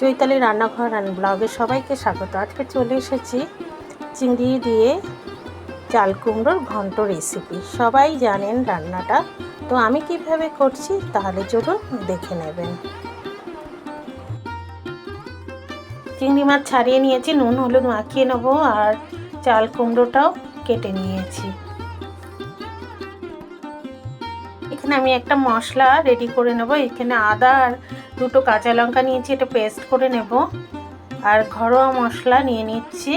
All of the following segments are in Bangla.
চৈতালি রান্নাঘর অ্যান্ড ব্লগে সবাইকে স্বাগত। আজকে চলে এসেছি চিংড়ি দিয়ে চাল কুমড়োর ঘন্ট রেসিপি সবাই জানেন রান্নাটা। তো আমি কীভাবে করছি তাহলে চলুন দেখে নেবেন। চিংড়ি মাছ ছাড়িয়ে নিয়েছি, নুন, হলুদ মাখিয়ে নেব আর চাল কুমড়োটাও কেটে নিয়েছি। এখানে আমি একটা মশলা রেডি করে নেব। এখানে আদা আর দুটো কাঁচা লঙ্কা নিয়েছি, এটা পেস্ট করে নেব। আর ঘরোয়া মশলা নিয়ে নিচ্ছি,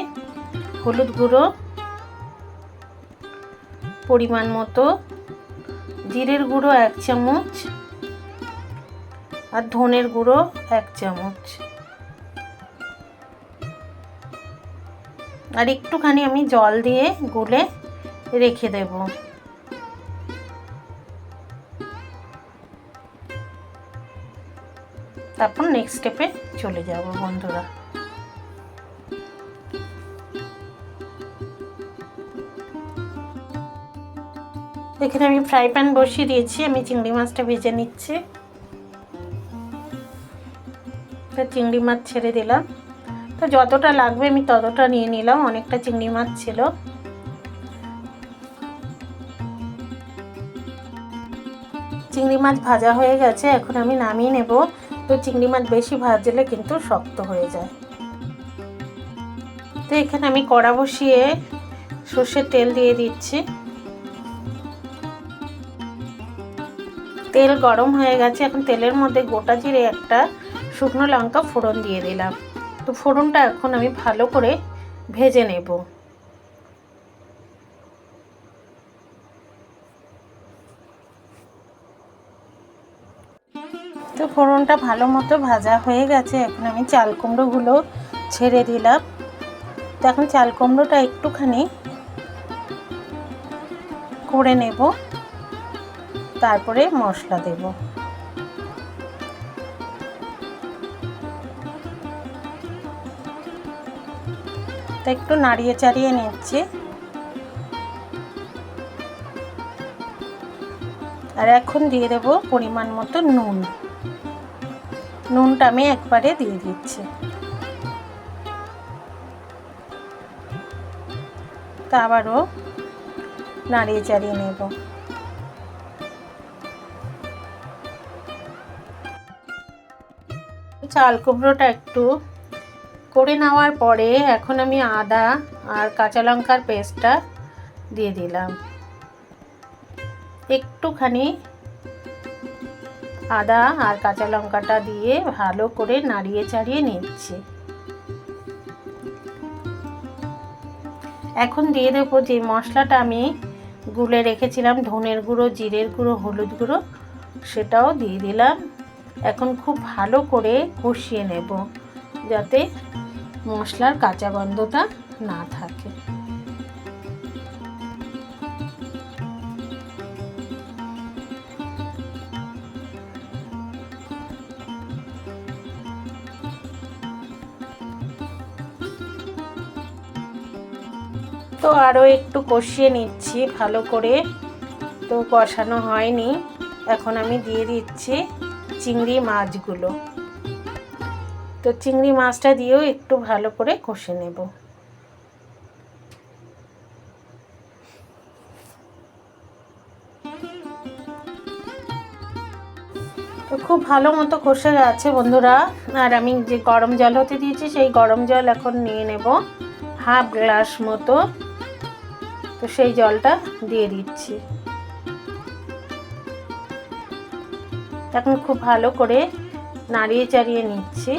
হলুদ গুঁড়ো, পরিমাণ মতো, জিরের গুঁড়ো এক চামচ, আর ধনের গুঁড়ো এক চামচ। আর একটুখানি আমি জল দিয়ে গুলে রেখে দেবো। তারপর নেক্সট স্টেপে চলে যাব বন্ধুরা। এখানে আমি ফ্রাই প্যান বসিয়ে দিয়েছি, আমি চিংড়ি মাছটা ভেজে নিচ্ছি। চিংড়ি মাছ ছেড়ে দিলাম। তো যতটা লাগবে আমি ততটা নিয়ে নিলাম, অনেকটা চিংড়ি মাছ ছিল। চিংড়ি মাছ ভাজা হয়ে গেছে, এখন আমি নামিয়ে নেব। তো চিংড়ি মাছ বেশি ভাজলে কিন্তু শক্ত হয়ে যায়। তো এখানে আমি কড়া বসিয়ে সর্ষের তেল দিয়ে দিচ্ছি। তেল গরম হয়ে গেছে, এখন তেলের মধ্যে গোটা জিরে একটা শুকনো লঙ্কা ফোড়ন দিয়ে দিলাম। তো ফোড়নটা এখন আমি ভালো করে ভেজে নেব। তো ফোড়নটা ভালো মতো ভাজা হয়ে গেছে। এখন আমি চাল কুমড়োগুলো ছেড়ে দিলাম। তো এখন চাল কুমড়োটা একটুখানি করে নেব। তারপরে মশলা দেব। তা একটু নাড়িয়ে চাড়িয়ে নিচ্ছি। আর এখন দিয়ে দেব পরিমাণ মতো নুন। নুনটা আমি একবারে দিয়ে দিচ্ছি। তা আবারও নাড়িয়ে চাড়িয়ে নেব। চাল কুমড়োটা একটু করে নেওয়ার পরে এখন আমি আদা আর কাঁচা লঙ্কার পেস্টটা দিয়ে দিলাম। একটুখানি আদা আর কাঁচা লঙ্কাটা দিয়ে ভালো করে নাড়িয়ে চাড়িয়ে নিচ্ছে। এখন দিয়ে দেবো যে মশলাটা আমি গুলে রেখেছিলাম, ধনের গুঁড়ো, জিরের গুঁড়ো, হলুদ গুঁড়ো, সেটাও দিয়ে দিলাম। এখন খুব ভালো করে কষিয়ে নেব যাতে মশলার কাঁচা গন্ধটা না থাকে। তো আরও একটু কষিয়ে নিচ্ছি ভালো করে। তো কষানো হয়নি। এখন আমি দিয়ে দিচ্ছি চিংড়ি মাছগুলো। তো চিংড়ি মাছটা দিয়েও একটু ভালো করে কষে নেব। তো খুব ভালো মতো কষে গেছে বন্ধুরা। আর আমি যে গরম জল হতে দিয়েছি, সেই গরম জল এখন নিয়ে নেব। হাফ গ্লাস মতো। তো সেই জলটা দিয়ে দিচ্ছি। এখন খুব ভালো করে নাড়িয়ে চাড়িয়ে নিচ্ছি।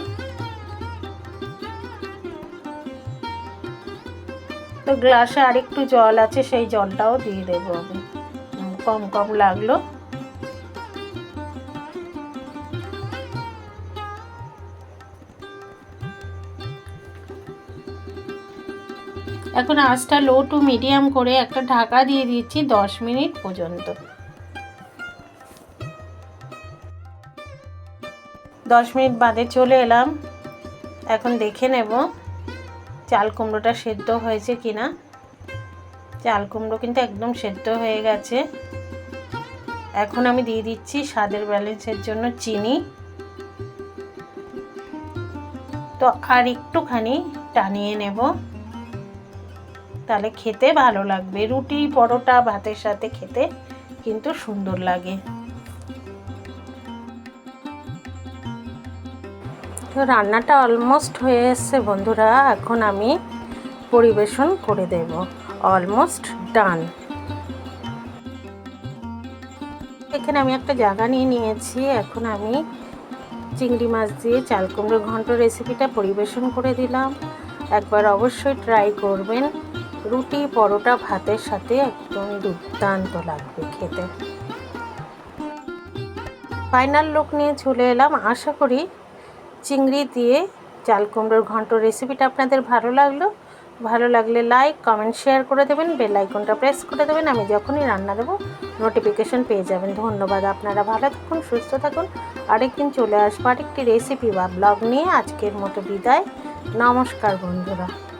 তো গ্লাসে আরেকটু জল আছে, সেই জলটাও দিয়ে দেবো আমি। কম কম লাগল। এখন আঁচটা লো টু মিডিয়াম করে একটা ঢাকা দিয়ে দিচ্ছি দশ মিনিট পর্যন্ত। দশ মিনিট বাদে চলে এলাম। এখন দেখে নেব চাল কুমড়োটা সেদ্ধ হয়েছে কি না চাল কুমড়ো কিন্তু একদম সেদ্ধ হয়ে গেছে। এখন আমি দিয়ে দিচ্ছি স্বাদের ব্যালেন্সের জন্য চিনি। তো আর একটুখানি টানিয়ে নেব। তাহলে খেতে ভালো লাগবে। রুটি, পরোটা, ভাতের সাথে খেতে কিন্তু সুন্দর লাগে। তো রান্নাটা অলমোস্ট হয়ে এসছে বন্ধুরা। এখন আমি পরিবেশন করে দেব। অলমোস্ট ডান এখানে আমি একটা জায়গা নিয়ে নিয়েছি। এখন আমি চিংড়ি মাছ দিয়ে চাল কুমড়ো ঘন্ট রেসিপিটা পরিবেশন করে দিলাম। একবার অবশ্যই ট্রাই করবেন। রুটি, পরোটা, ভাতের সাথে একদম দুর্দান্ত লাগবে খেতে। ফাইনাল লুক নিয়ে চলে এলাম। আশা করি চিংড়ি দিয়ে চাল কুমড়োর ঘন্ট রেসিপিটা আপনাদের ভালো লাগল। ভালো লাগলে লাইক কমেন্ট শেয়ার করে দেবেন। বেল আইকনটা প্রেস করে দেবেন। আমি যখনই রান্না দেবো নোটিফিকেশন পেয়ে যাবেন। ধন্যবাদ আপনারা। ভালো থাকুন, সুস্থ থাকুন। আরেকদিন চলে আসব আরেকটি রেসিপি বা ব্লগ নিয়ে। আজকের মতো বিদায়। নমস্কার বন্ধুরা।